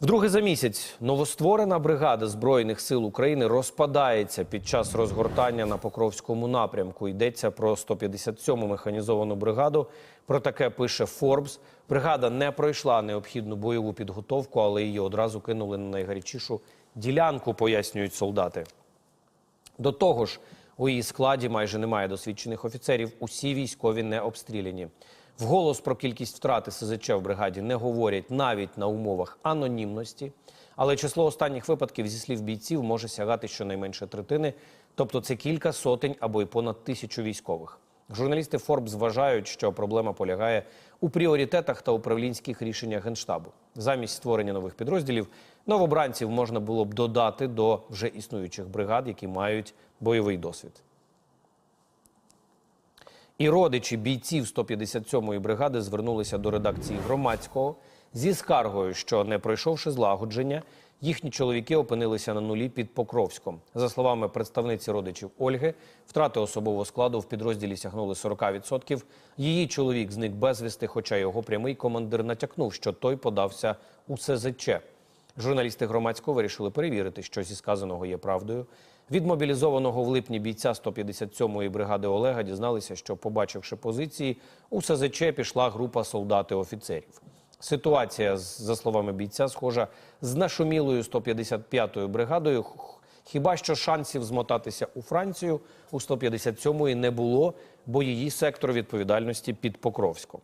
Вдруге за місяць новостворена бригада збройних сил України розпадається під час розгортання на Покровському напрямку. Йдеться про 157-му механізовану бригаду. Про таке пише Форбс. Бригада не пройшла необхідну бойову підготовку, але її одразу кинули на найгарячішу ділянку, пояснюють солдати. До того ж, у її складі майже немає досвідчених офіцерів. Усі військові не обстріляні. Вголос про кількість втрати СЗЧ в бригаді не говорять навіть на умовах анонімності. Але число останніх випадків зі слів бійців може сягати щонайменше третини, тобто це кілька сотень або й понад тисячу військових. Журналісти Форбс вважають, що проблема полягає у пріоритетах та управлінських рішеннях генштабу. Замість створення нових підрозділів новобранців можна було б додати до вже існуючих бригад, які мають бойовий досвід. І родичі бійців 157-ї бригади звернулися до редакції громадського зі скаргою, що не пройшовши злагодження, їхні чоловіки опинилися на нулі під Покровськом. За словами представниці родичів Ольги, втрати особового складу в підрозділі сягнули 40%. Її чоловік зник безвісти, хоча його прямий командир натякнув, що той подався у СЗЧ. Журналісти громадського вирішили перевірити, що зі сказаного є правдою. Від мобілізованого в липні бійця 157-ї бригади Олега дізналися, що, побачивши позиції, у СЗЧ пішла група солдати-офіцерів. Ситуація, за словами бійця, схожа з нашумілою 155-ю бригадою. Хіба що шансів змотатися у Францію у 157-ї не було, бо її сектор відповідальності під Покровськом.